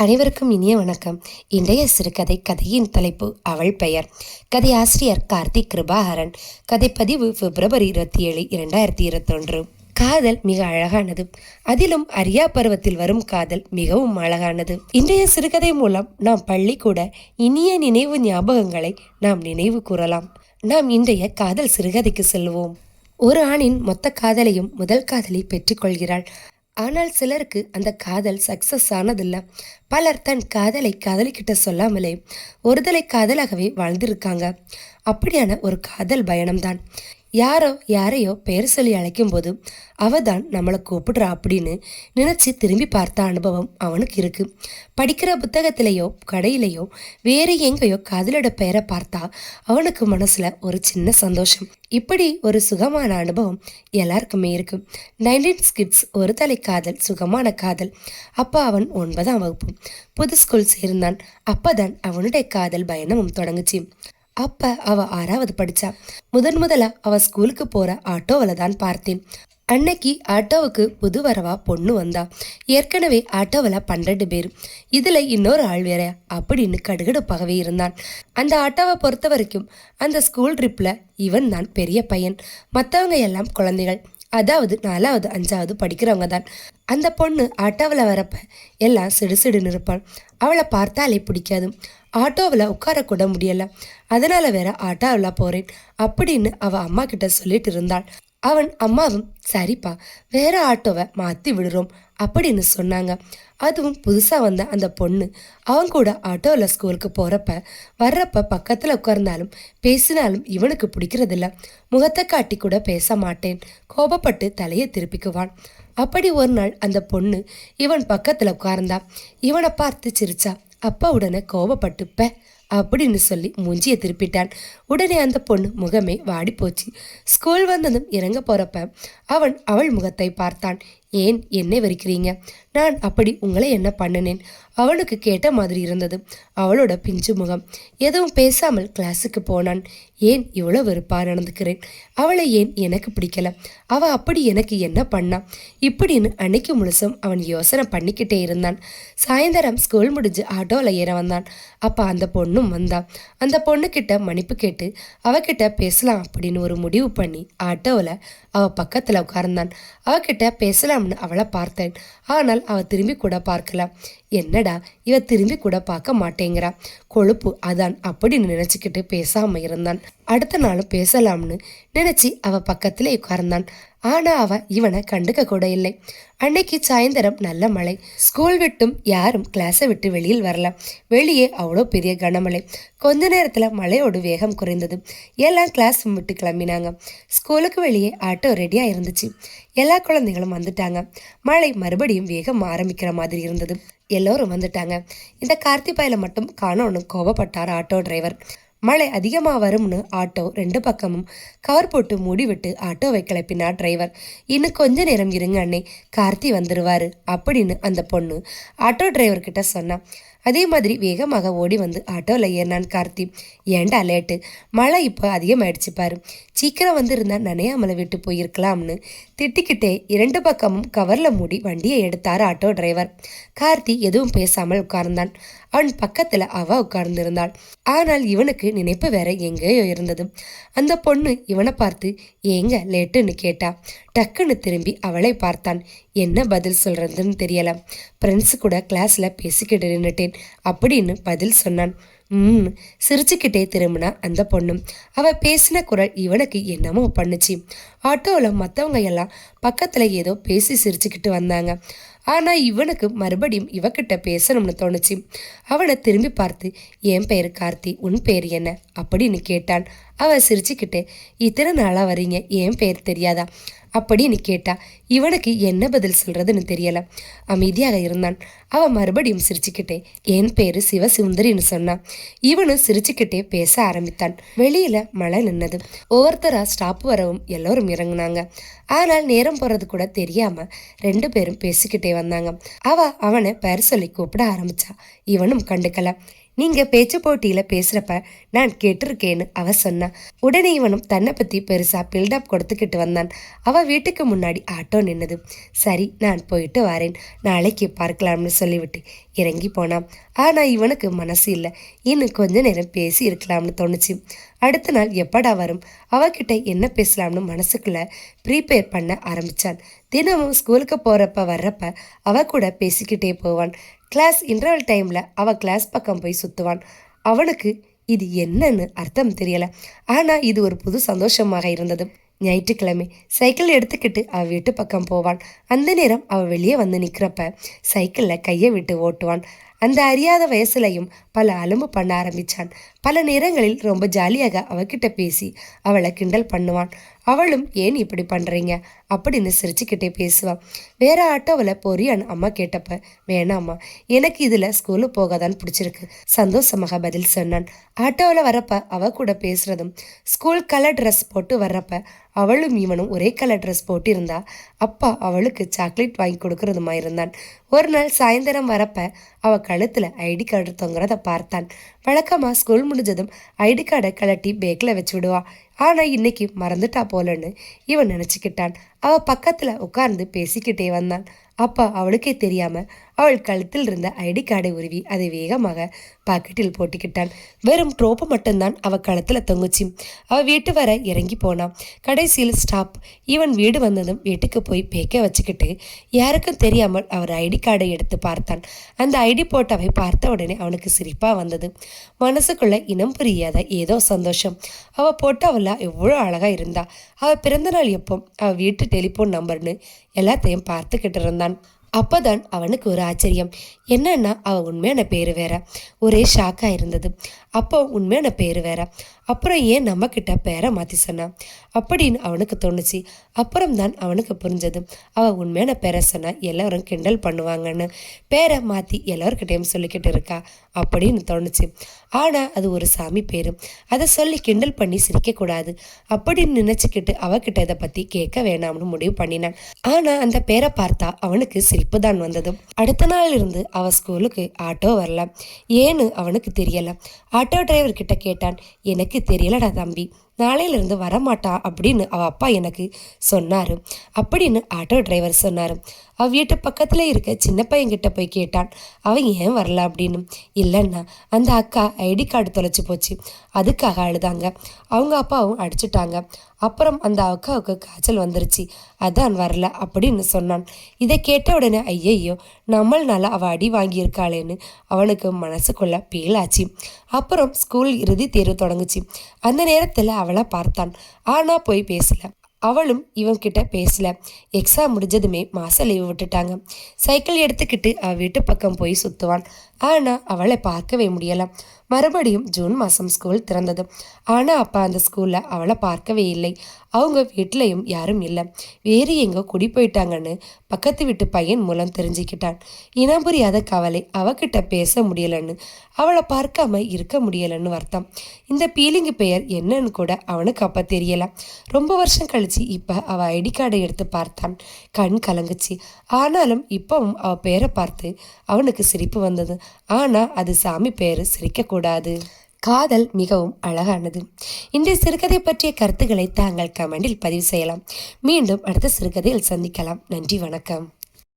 அனைவருக்கும் இனிய வணக்கம். இன்றைய சிறுகதை கதையின் தலைப்பு அவள் பெயர். கதை ஆசிரியர் கார்த்திக் கிருபாகரன். கதைப்பதிவு பிப்ரவரி இருபத்தி ஏழு இரண்டாயிரத்தி இருபத்தொன்று. காதல் மிக அழகானது. அதிலும் அரியா பருவத்தில் வரும் காதல் மிகவும் அழகானது. இன்றைய சிறுகதை மூலம் நாம் பள்ளி கூட இனிய நினைவு ஞாபகங்களை நாம் நினைவு கூறலாம். நாம் இன்றைய காதல் சிறுகதைக்கு செல்வோம். ஒரு ஆணின் மொத்த காதலையும் முதல் காதலி பெற்றுக்கொள்கிறாள். ஆனால் சிலருக்கு அந்த காதல் சக்சஸ் ஆனதில்லை. பலர் தன் காதலை காதலிக்கிட்ட சொல்லாமலே ஒருதலை காதலாகவே வாழ்ந்திருக்காங்க. அப்படியான ஒரு காதல் பயணம்தான். யாரோ யாரையோ பெயர் சொல்லி அழைக்கும் போது அவ தான் நம்மளை கூப்பிடுறா அப்படின்னு நினச்சி திரும்பி பார்த்த அனுபவம் அவனுக்கு இருக்கு. படிக்கிற புத்தகத்திலேயோ கடையிலையோ வேறு எங்கேயோ காதலோட பெயரை பார்த்தா அவனுக்கு மனசுல ஒரு சின்ன சந்தோஷம். இப்படி ஒரு சுகமான அனுபவம் எல்லாருக்குமே இருக்கு. நைன்டீன் ஸ்கிட்ஸ் ஒரு தலை காதல் சுகமான காதல். அப்போ அவன் ஒன்பதாம் வகுப்பு. புது ஸ்கூல் சேர்ந்தான். அப்போதான் அவனுடைய காதல் பயணமும் தொடங்குச்சு. அப்ப அவ ஆறாவது படிச்சா. முதன் முதலாக அவ ஸ்கூலுக்கு போற ஆட்டோவில தான் பார்த்தேன். அன்னைக்கு ஆட்டோவுக்கு புது வரவா பொண்ணு வந்தா. ஏற்கனவே ஆட்டோவில் பன்னெண்டு பேர். இதில் இன்னொரு ஆள் வேற அப்படின்னு கடுகடுப்பாகவே இருந்தான். அந்த ஆட்டோவை பொறுத்த வரைக்கும் அந்த ஸ்கூல் ட்ரிப்பில் இவன் தான் பெரிய பையன். மற்றவங்க எல்லாம் குழந்தைகள். அதாவது நாலாவது அஞ்சாவது படிக்கிறவங்க தான். அந்த பொண்ணு ஆட்டோவில் வரப்ப எல்லாம் சிடுசிடுன்னு இருப்பாள். அவளை பார்த்தாலே பிடிக்காது. ஆட்டோவில் உட்காரக்கூட முடியலை. அதனால வேற ஆட்டோவில் போகிறேன் அப்படின்னு அவள் அம்மா கிட்ட சொல்லிட்டு இருந்தாள். அவன் அம்மாவும் சரிப்பா வேற ஆட்டோவை மாற்றி விடுறோம் அப்படின்னு சொன்னாங்க. அதுவும் புதுசாக வந்த அந்த பொண்ணு அவன் கூட ஆட்டோவில் ஸ்கூலுக்கு போகிறப்ப வர்றப்ப பக்கத்தில் உட்கார்ந்தாலும் பேசினாலும் இவனுக்கு பிடிக்கிறதில்ல. முகத்தை காட்டி கூட பேச மாட்டேன். கோபப்பட்டு தலையை திருப்பிக்குவான் அப்படி ஒரு நாள் அந்த பொண்ணு இவன் பக்கத்தில் உட்கார்ந்தா இவனை பார்த்து சிரிச்சா அப்பா உடனே கோபப்பட்டுப்ப அப்படின்னு சொல்லி மூஞ்சியை திருப்பிட்டான். உடனே அந்த பொண்ணு முகமே வாடி போச்சு ஸ்கூல் வந்ததும் இறங்க போறப்ப அவன் அவள் முகத்தை பார்த்தான். ஏன் என்னை வரிக்கிறீங்க நான் அப்படி உங்களை என்ன பண்ணினேன்? அவனுக்கு கேட்ட மாதிரி இருந்தது. அவளோட பிஞ்சு முகம். எதுவும் பேசாமல் கிளாஸுக்கு போனான். ஏன் இவ்வளோ வெறுப்பா நடந்துக்கிறேன்? அவளை ஏன் எனக்கு பிடிக்கல? அவ அப்படி எனக்கு என்ன பண்ணா? இப்படின்னு அன்னைக்கு முழுசும் அவன் யோசனை பண்ணிக்கிட்டே இருந்தான். சாயந்தரம் ஸ்கூல் முடிஞ்சு ஆட்டோவில் ஏற வந்தான். அப்போ அந்த பொண்ணும் வந்தான் அந்த பொண்ணுக்கிட்ட மன்னிப்பு கேட்டு அவகிட்ட பேசலாம் அப்படின்னு ஒரு முடிவு பண்ணி ஆட்டோவில் அவள் பக்கத்தில் உட்கார்ந்தான். அவகிட்ட வேண்டாம்னு அவளை பார்த்தேன். ஆனால் அவள் திரும்பி கூட பார்க்கல. என்னடா இவ திரும்பி கூட பார்க்க மாட்டேங்கிறா. கொழுப்பு அதான் அப்படின்னு நினச்சிக்கிட்டு பேசாம இருந்தான். அடுத்த நாளும் பேசலாம்னு நினச்சி அவள் பக்கத்தில் உட்கார்ந்தான். ஆனா அவ இவனை கண்டுக்க கூட இல்லை. அன்னைக்கு சாயந்தரம் நல்ல மழை. ஸ்கூல் விட்டும் யாரும் கிளாஸை விட்டு வெளியில் வரல. வெளியே அவ்வளோ பெரிய கனமழை. கொஞ்ச நேரத்தில் மழையோட வேகம் குறைந்தது. எல்லாம் கிளாஸ் விட்டு கிளம்பினாங்க. ஸ்கூலுக்கு வெளியே ஆட்டோ ரெடியாக இருந்துச்சு. எல்லா குழந்தைகளும் வந்துட்டாங்க. மழை மறுபடியும் வேகம் ஆரம்பிக்கிற மாதிரி இருந்தது. எல்லோரும் வந்துட்டாங்க. இந்த கார்த்திபாயில் மட்டும் காணோன்னு கோபப்பட்டார் ஆட்டோ டிரைவர். மழை அதிகமாக வரும்னு ஆட்டோ ரெண்டு பக்கமும் கவர் போட்டு மூடிவிட்டு ஆட்டோவை கிளப்பினார் டிரைவர். இன்னும் கொஞ்ச நேரம் இருங்க அண்ணே. கார்த்தி வந்துடுவார் அப்படின்னு அந்த பொண்ணு ஆட்டோ டிரைவர்கிட்ட சொன்னான் அதே மாதிரி வேகமாக ஓடி வந்து ஆட்டோவில் ஏறினான் கார்த்தி. ஏண்டா லேட்டு மழை இப்போ அதிகமாயிடுச்சு பாரு. சீக்கிரம் வந்து இருந்தால் நனையாமலை விட்டு போயிருக்கலாம்னு திட்டிக்கிட்டே இரண்டு பக்கமும் கவரில் மூடி வண்டியை எடுத்தார் ஆட்டோ டிரைவர் கார்த்தி எதுவும் பேசாமல் உட்கார்ந்தான். அவன் பக்கத்தில் அவ உட்கார்ந்திருந்தாள். ஆனால் இவனுக்கு நினைப்பு வேற எங்கேயோ இருந்தது. அந்த பொண்ணு இவனை பார்த்து ஏங்க லேட்டுன்னு கேட்டா? டக்குன்னு திரும்பி அவளை பார்த்தான். என்ன பதில் சொல்கிறதுன்னு தெரியல. ஃப்ரெண்ட்ஸு கூட கிளாஸில் பேசிக்கிட்டு நின்றுட்டேன் அப்படின்னு பதில் சொன்னான். ம் சிரிச்சுக்கிட்டே திரும்பினா அந்த பொண்ணும் அவள் பேசின குரல் இவனுக்கு என்னமோ பண்ணுச்சு. ஆட்டோவில் மற்றவங்க எல்லாம் பக்கத்தில் ஏதோ பேசி சிரிச்சுக்கிட்டு வந்தாங்க. ஆனால் இவனுக்கு மறுபடியும் இவக்கிட்ட பேசணும்னு தோணுச்சு. அவனை திரும்பி பார்த்து என் பெயர் கார்த்தி உன் பேர் என்ன? அப்படின்னு கேட்டான். அவன் சிரிச்சுக்கிட்டு இத்தனை நாளாக வரீங்க? என் பேர் தெரியாதா? அப்படின்னு கேட்டா இவனுக்கு என்ன பதில் சொல்றதுன்னு தெரியல. அமைதியாக இருந்தான். அவன் மறுபடியும் சிரிச்சுக்கிட்டே என் பேரு சிவசுந்தரின்னு சொன்னான் இவனும் சிரிச்சுக்கிட்டே பேச ஆரம்பித்தான். வெளியில மழை நின்னது. ஒவ்வொருத்தரா ஸ்டாப் வரவும் எல்லோரும் இறங்குனாங்க. ஆனால் நேரம் போறது கூட தெரியாம ரெண்டு பேரும் பேசிக்கிட்டே வந்தாங்க. அவ அவனை பேர் சொல்லி கூப்பிட ஆரம்பிச்சா. இவனும் கண்டுக்கல. நீங்க பேச்சு போட்டியில பேசுறப்ப நான் கேட்டிருக்கேன்னு அவ சொன்னா. உடனே இவனும் தன்னை பத்தி பெருசா பில்டப் கொடுத்துக்கிட்டு வந்தான். அவ வீட்டுக்கு முன்னாடி ஆட்டோ நின்னது. சரி நான் போயிட்டு வரேன். நாளைக்கு பார்க்கலாம்னு சொல்லிவிட்டு இறங்கி போனான். ஆனால் இவனுக்கு மனசு இல்லை. இன்னும் கொஞ்ச நேரம் பேசி இருக்கலாம்னு தோணுச்சு. அடுத்த நாள் எப்படா வரும்? அவகிட்ட என்ன பேசலாம்னு மனசுக்குள்ள ப்ரீப்பேர் பண்ண ஆரம்பிச்சான். தினமும் ஸ்கூலுக்கு போறப்ப வர்றப்ப அவ கூட பேசிக்கிட்டே போவான். கிளாஸ் இன்டர்வல் டைமில் அவள் கிளாஸ் பக்கம் போய் சுற்றுவான் அவனுக்கு இது என்னன்னு அர்த்தம் தெரியலை. ஆனால் இது ஒரு புது சந்தோஷமாக இருந்தது. ஞாயிற்றுக்கிழமை சைக்கிள் எடுத்துக்கிட்டு அவள் வீட்டு பக்கம் போவான். அந்த நேரம் அவள் வெளியே வந்து நிற்கிறப்ப சைக்கிளில் கையை விட்டு ஓட்டுவான். அந்த அறியாத வயசுலையும் பல அலும்பு பண்ண ஆரம்பிச்சான். பல நேரங்களில் ரொம்ப ஜாலியாக அவகிட்ட பேசி அவளை கிண்டல் பண்ணுவான். அவளும் ஏன் இப்படி பண்ணுறீங்க அப்படின்னு சிரிச்சுக்கிட்டே பேசுவான் வேற ஆட்டோவில் பொரியான் அம்மா கேட்டப்ப வேணாம்மா எனக்கு இதில் ஸ்கூலுக்கு போகாதான் பிடிச்சிருக்கு. சந்தோஷமாக பதில் சொன்னான். ஆட்டோவில் வரப்ப அவ கூட பேசுறதும் ஸ்கூல் கலர் ட்ரெஸ் போட்டு வர்றப்ப அவளும் இவனும் ஒரே கலர் ட்ரெஸ் போட்டிருந்தா அப்பா அவளுக்கு சாக்லேட் வாங்கி கொடுக்கறதுமா இருந்தான். ஒரு நாள் சாயந்தரம் வரப்ப அவ கழுத்துல ஐடி கார்டு தொங்குறத பார்த்தான். வழக்கமாக ஸ்கூல் முடிஞ்சதும் ஐடி கார்டை கலட்டி பேக்கில் வச்சு விடுவா. ஆனால் இன்னைக்கு மறந்துட்டா போலன்னு இவன் நினச்சிக்கிட்டான். அவள் பக்கத்தில் உட்கார்ந்து பேசிக்கிட்டே வந்தான். அப்பா அவளுக்கே தெரியாம அவள் கழுத்தில் இருந்த ஐடி கார்டை உருவி அதை வேகமாக பாக்கெட்டில் போட்டுக்கிட்டான். வெறும் ட்ரோப்பு மட்டும்தான் அவள் கழுத்தில் தொங்குச்சு. அவள் வீட்டு வர இறங்கி போனான் கடைசியில் ஸ்டாப். இவன் வீடு வந்ததும் வீட்டுக்கு போய் பேக்க வச்சுக்கிட்டு யாருக்கும் தெரியாமல் அவர் ஐடி கார்டை எடுத்து பார்த்தான். அந்த ஐடி போட்டவை பார்த்த உடனே அவனுக்கு சிரிப்பாக வந்தது. மனசுக்குள்ள இனம் புரியாத ஏதோ சந்தோஷம். அவள் போட்டவெல்லாம் எவ்வளோ அழகாக இருந்தா. அவள் பிறந்தநாள் எப்போ? அவள் வீட்டு டெலிஃபோன் நம்பர்னு எல்லாத்தையும் பார்த்துக்கிட்டு இருந்தான். அப்போதான் அவனுக்கு ஒரு ஆச்சரியம். என்னன்னா அவள் உண்மையான பேர் வேற. ஒரே ஷாக்காக இருந்தது. அப்போ உண்மையான பேர் வேற. அப்புறம் ஏன் நம்மக்கிட்ட பேரை மாற்றி சொன்னான் அப்படின்னு அவனுக்கு தோணுச்சு. அப்புறம் தான் அவனுக்கு புரிஞ்சது. அவள் உண்மையான பேரை சொன்னா எல்லோரும் கிண்டல் பண்ணுவாங்கன்னு. பேரை மாற்றி எல்லோருக்கிட்டையும் சொல்லிக்கிட்டு இருக்கா அப்படின்னு தோணுச்சு. ஆனால் அது ஒரு சாமி பேர் அதை சொல்லி கிண்டல் பண்ணி சிரிக்கக்கூடாது அப்படின்னு நினச்சிக்கிட்டு அவகிட்ட இதை பற்றி கேட்க வேணாம்னு முடிவு பண்ணினான். ஆனால் அந்த பேரை பார்த்தா அவனுக்கு சிரிப்பு தான் வந்தது அடுத்த நாள் இருந்து அவன் ஸ்கூலுக்கு ஆட்டோ வரல. ஏன்னு அவனுக்கு தெரியல. ஆட்டோ டிரைவர் கிட்ட கேட்டான் எனக்கு தெரியலடா தம்பி. நாளையிலிருந்து வரமாட்டா அப்படின்னு அவள் அப்பா எனக்கு சொன்னார். அப்படின்னு ஆட்டோ டிரைவர் சொன்னார். அவ வீட்டு பக்கத்தில் இருக்க சின்ன பையன்கிட்ட போய் கேட்டான். அவன் ஏன் வரல அப்படின்னு. இல்லைன்னா அந்த அக்கா ஐடி கார்டு தொலைச்சி போச்சு. அதுக்காக அழுதாங்க. அவங்க அப்பாவும் அடிச்சுட்டாங்க. அப்புறம் அந்த அக்காவுக்கு காய்ச்சல் வந்துருச்சு. அதான் வரல அப்படின்னு சொன்னான். இதை கேட்ட உடனே ஐயையோ நம்மள்னால அவள் அடி வாங்கியிருக்காளேன்னு அவனுக்கு மனசுக்குள்ள பீலாச்சு அப்புறம் ஸ்கூல் இறுதி தேர்வு தொடங்குச்சு. அந்த நேரத்தில் அவளை பார்த்தான். ஆனா போய் பேசல. அவளும் இவன் கிட்ட பேசல. எக்ஸாம் முடிஞ்சதுமே மாச லீவு விட்டுட்டாங்க. சைக்கிள் எடுத்துக்கிட்டு அவ வீட்டு பக்கம் போய் சுத்துவான். ஆனால் அவளை பார்க்கவே முடியலை. மறுபடியும் ஜூன் மாதம் ஸ்கூல் திறந்தது. ஆனால் அப்போ அந்த ஸ்கூலில் அவளை பார்க்கவே இல்லை. அவங்க வீட்லேயும் யாரும் இல்லை. வேறு எங்கோ குடி போயிட்டாங்கன்னு பக்கத்து வீட்டு பையன் மூலம் தெரிஞ்சுக்கிட்டான். இனம் புரியாத கவலை அவகிட்ட பேச முடியலன்னு அவளை பார்க்காம இருக்க முடியலன்னு வருத்தம். இந்த பீலிங்கு பெயர் என்னன்னு கூட அவனுக்கு அப்போ தெரியல. ரொம்ப வருஷம் கழிச்சு இப்போ அவள் ஐடி கார்டை எடுத்து பார்த்தான். கண் கலங்குச்சு. ஆனாலும் இப்பவும் அவள் பேரை பார்த்து அவனுக்கு சிரிப்பு வந்தது. ஆனால் அது சாமி பேர் சிரிக்கக்கூடாது காதல் மிகவும் அழகானது. இன்றைய சிறுகதை பற்றிய கருத்துக்களை தாங்கள் கமெண்டில் பதிவு செய்யலாம். மீண்டும் அடுத்த சிறுகதையில் சந்திக்கலாம். நன்றி வணக்கம்.